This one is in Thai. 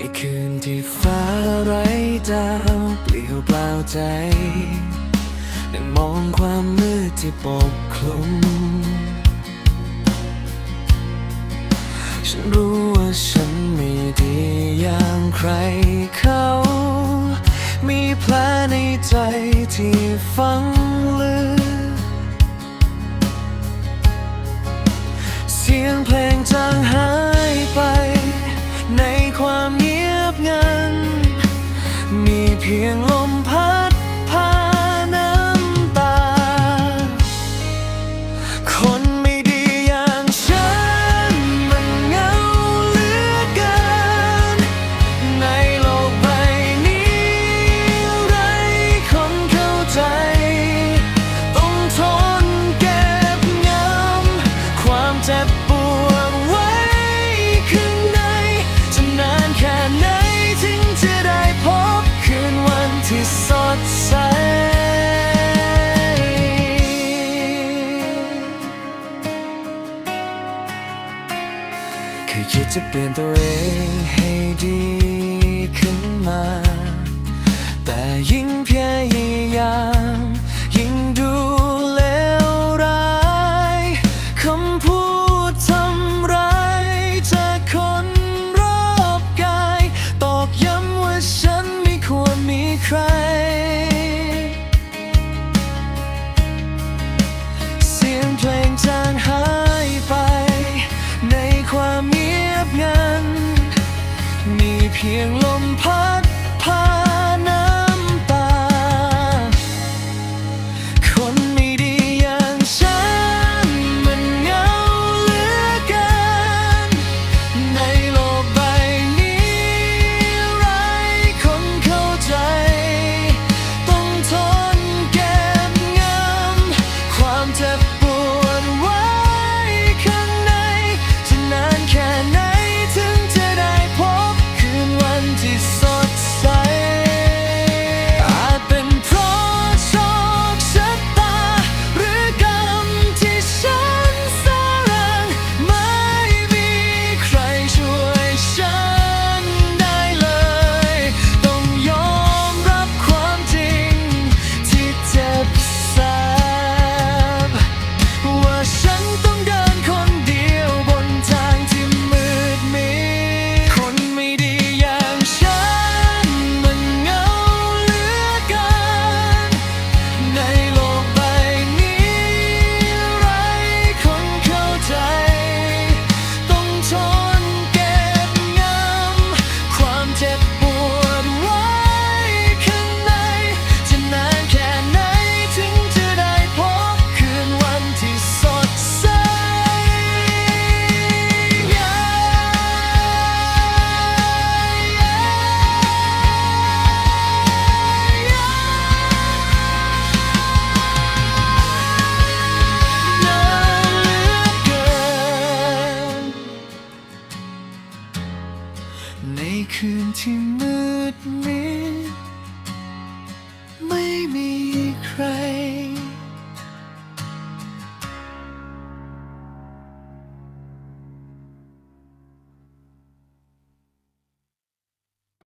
ในคืนที่ฟ้าไร้ดาวเปลี่ยวเปล่าใจได้มองความมืดที่ปกคลุม ฉันรู้ว่าฉันไม่ดีอย่างใครเขา มีแผลในใจที่ฝังลึก เสียงเพลงจาง พียงลมพัดพาน้ำตา คนไม่ดีอย่างฉันมันเหงาเหลือเกิน ในโลกใบนี้ไรคนเข้าใจ ต้องทนเก็บงำความเจ็บปวดไว้ข้างในจะนานแค่ไหนถึงจะได้พบ ที่สดใสเคยคิดจะเปลี่ยนตัวเองให้ดีขึ้นมา ร ดมิดไม่มีใคร